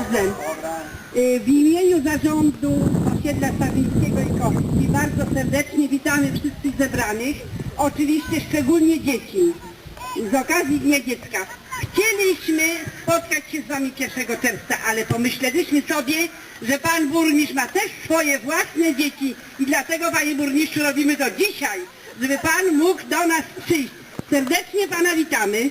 Y, W imieniu zarządu osiedla Stawińskiego i Kości bardzo serdecznie witamy wszystkich zebranych, oczywiście szczególnie dzieci. Z okazji Dnia Dziecka. Chcieliśmy spotkać się z Wami 1 czerwca, ale pomyśleliśmy sobie, że Pan Burmistrz ma też swoje własne dzieci i dlatego Panie Burmistrzu robimy to dzisiaj, żeby Pan mógł do nas przyjść. Serdecznie Pana witamy.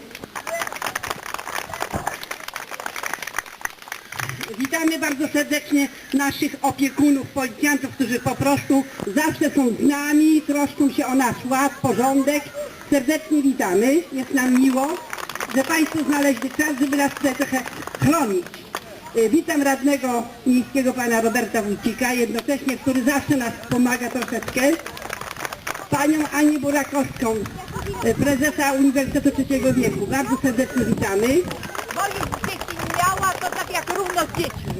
Witamy bardzo serdecznie naszych opiekunów, policjantów, którzy po prostu zawsze są z nami, troszczą się o nasz ład, porządek. Serdecznie witamy, jest nam miło, że Państwo znaleźli czas, żeby nas tutaj trochę chronić. Y, Witam radnego miejskiego pana Roberta Wójcika, jednocześnie, który zawsze nas pomaga troszeczkę. Panią Anię Burakowską, y, prezesa Uniwersytetu Trzeciego Wieku. Bardzo serdecznie witamy. Moich dzieci miała, to tak jak równo z dziećmi.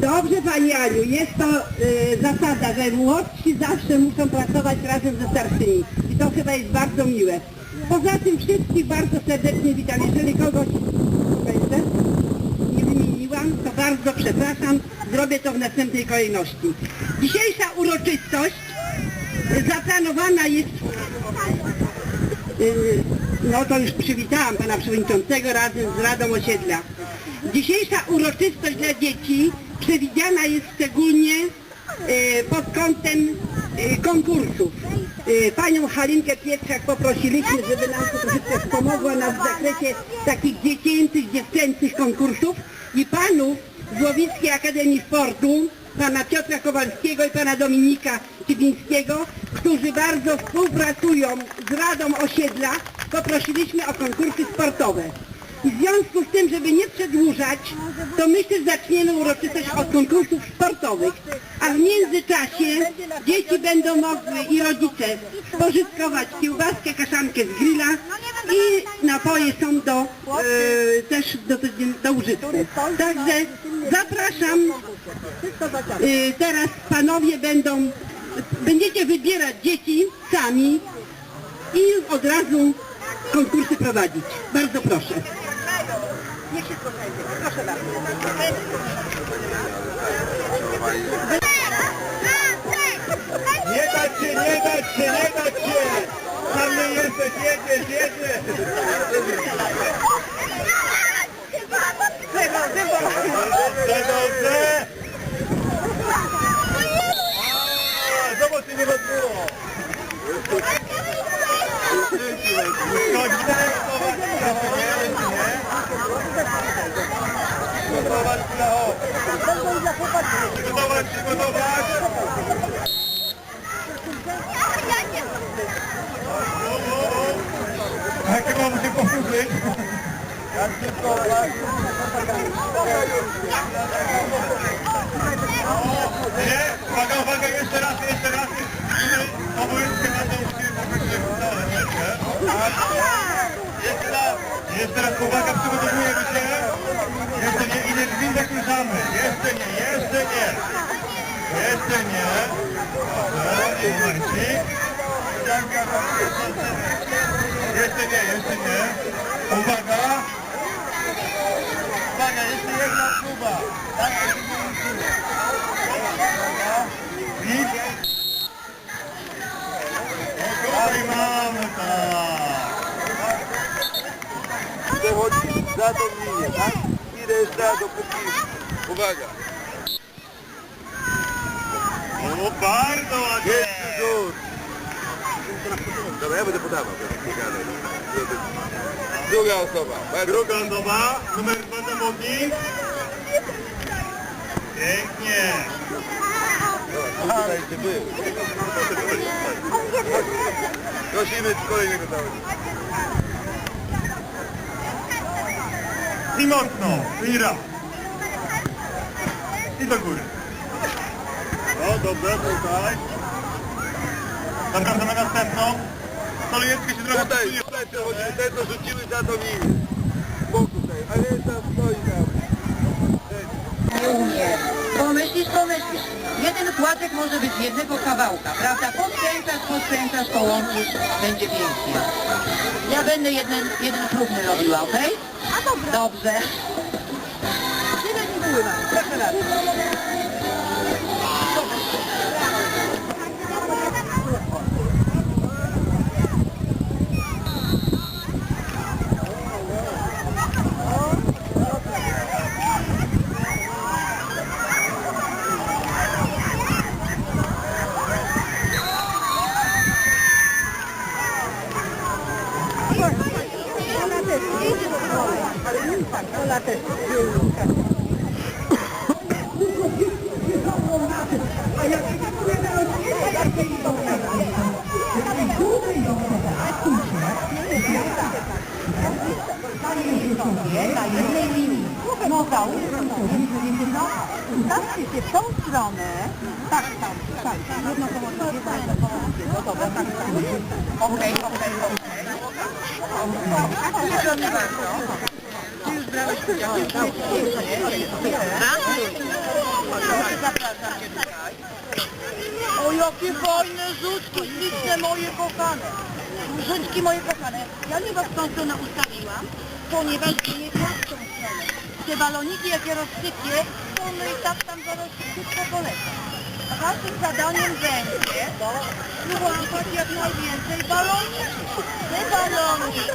Dobrze Pani Aniu, jest to y, zasada, że młodsi zawsze muszą pracować razem ze starszymi i to chyba jest bardzo miłe. Poza tym wszystkich bardzo serdecznie witam. Jeżeli kogoś nie wymieniłam, to bardzo przepraszam, zrobię to w następnej kolejności. Dzisiejsza uroczystość zaplanowana jest Y, no to już przywitałam pana przewodniczącego razem z Radą Osiedla. Dzisiejsza uroczystość dla dzieci przewidziana jest szczególnie y, pod kątem y, konkursów. Y, Panią Halinkę Pietrzak poprosiliśmy, żeby nam troszeczkę pomogła nas w zakresie takich dziecięcych, dziewczęcych konkursów i panów z Łowickiej Akademii Sportu, pana Piotra Kowalskiego i pana Dominika Cibińskiego, którzy bardzo współpracują z Radą Osiedla, poprosiliśmy o konkursy sportowe. I w związku z tym, żeby nie przedłużać, to myślę, że zaczniemy uroczystość od konkursów sportowych, a w międzyczasie dzieci będą mogły i rodzice spożytkować kiełbaskę, kaszankę z grilla i napoje są do, e, też do, do użytku. Także zapraszam Y, teraz panowie będą, będziecie wybierać dzieci sami i od razu konkursy prowadzić. Bardzo proszę. Niech się spotkajcie. Proszę bardzo. Nie dać się, nie dać się, nie dać się! Tam nie jesteś, jedziesz, jedziesz! Uwaga, uwaga, jeszcze raz, jeszcze raz. To musimy poprosić dalej. Jeszcze raz, jeszcze raz, uwaga, przygotowujemy się. Jeszcze nie, i nie drzwi zakruszamy. Jeszcze nie, jeszcze nie. Jeszcze nie. Dobrze, momencik. Jeszcze nie, jeszcze nie. Uwaga. Uwaga, jeszcze jedna próba. Tak, Widz. Oj, mamy tak. Przechodzi za tą linię, tak? I reszta dopóki... Uwaga! O, bardzo ładnie. Pierwszy rzut! Dobra, ja będę podawał. Druga osoba. Druga osoba, numer dwa zawodnik. Pięknie. Tutaj był. Prosimy kolejnego zawodnika. I mocno. I raz. I do góry. No, dobrze, tutaj. Zapraszam na następną. Stolujeczkę się trochę Tutaj, tutaj te co rzuciły za tą linię. Boku stoi tam. Nie umie. Pomyślisz, pomyślisz. Jeden płatek może być jednego kawałka, prawda? Podkręcasz, podkręcasz, połączysz, będzie pięknie. Ja będę jeden, jeden próbny robiła, okej? A dobrze. Dobrze. Było. Proszę bardzo. Tak, Ola też na jednej linii. No załóżmy sobie, że wiecie co, ustawcie się w tą stronę, tak, tak, tak, jedno koło drugiego, jedno koło drugiego, dobra, tak, tak. Okej, okej, okej. Proszę bardzo. O, jakie fajne żuczki, śliczne moje kochane. Żuczki moje kochane. Ja nie was tą stronę ustawiłam, ponieważ nie tą stronę. Te baloniki, jak je rozsypię, to one i tak tam zaraz szybko polecą. Waszym zadaniem będzie wyłapać jak najwięcej baloników. Te baloniki.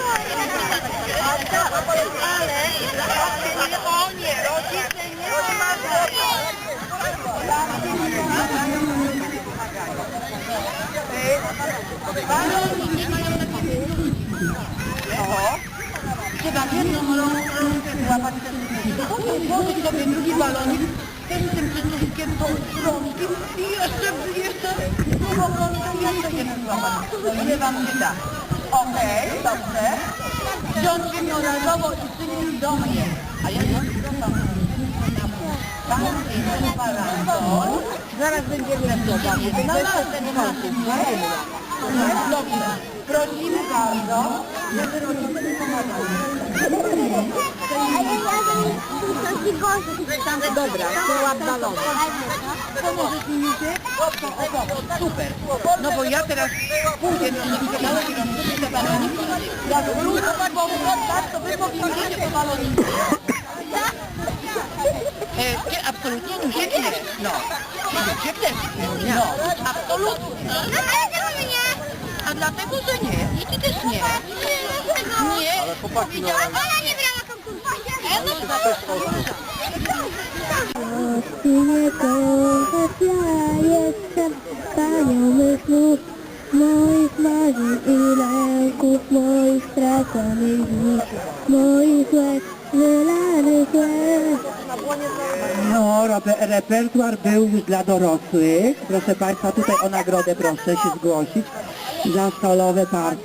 Ale, ale nie, o nie, rodzice nie pomagają. Baloniki mają na Oho. Trzeba jedną rączkę złapać Potem sobie drugi balonik tym przyciskiem tą rączki i jeszcze, jeszcze drugą i jeszcze jeden złapać. No ile wam się da? Okej, dobrze. Wziąć jednorazowo i przynieść do mnie. A ja już tam tam jest parasol. Zaraz będziemy rozmawiać. No, no, ten Dobrze. Prosimy bardzo, żeby rodzice pomagali. Dobra, to łap balon. Pomożesz mi Juty? O, o, o, super. No bo ja teraz pójdę ulicę balon i rozsypię te baloniki. Jak wrócę pomóc, tak, to wy powinniście po baloniki. E, nie, absolutnie Nusiek nie. No. Nusiek też. No, absolutnie. Dlatego, że nie. I ty też nie. Nie. Ale powiedziałam, Ona nie brała konkursu. Nie kochasz, ja jestem panią mych snów, moich marzeń i lęków, moich straconych dni, moich łez, wylanych łez. No, robe- repertuar był już dla dorosłych. Proszę Państwa, tutaj o nagrodę proszę się zgłosić za stolowe partie.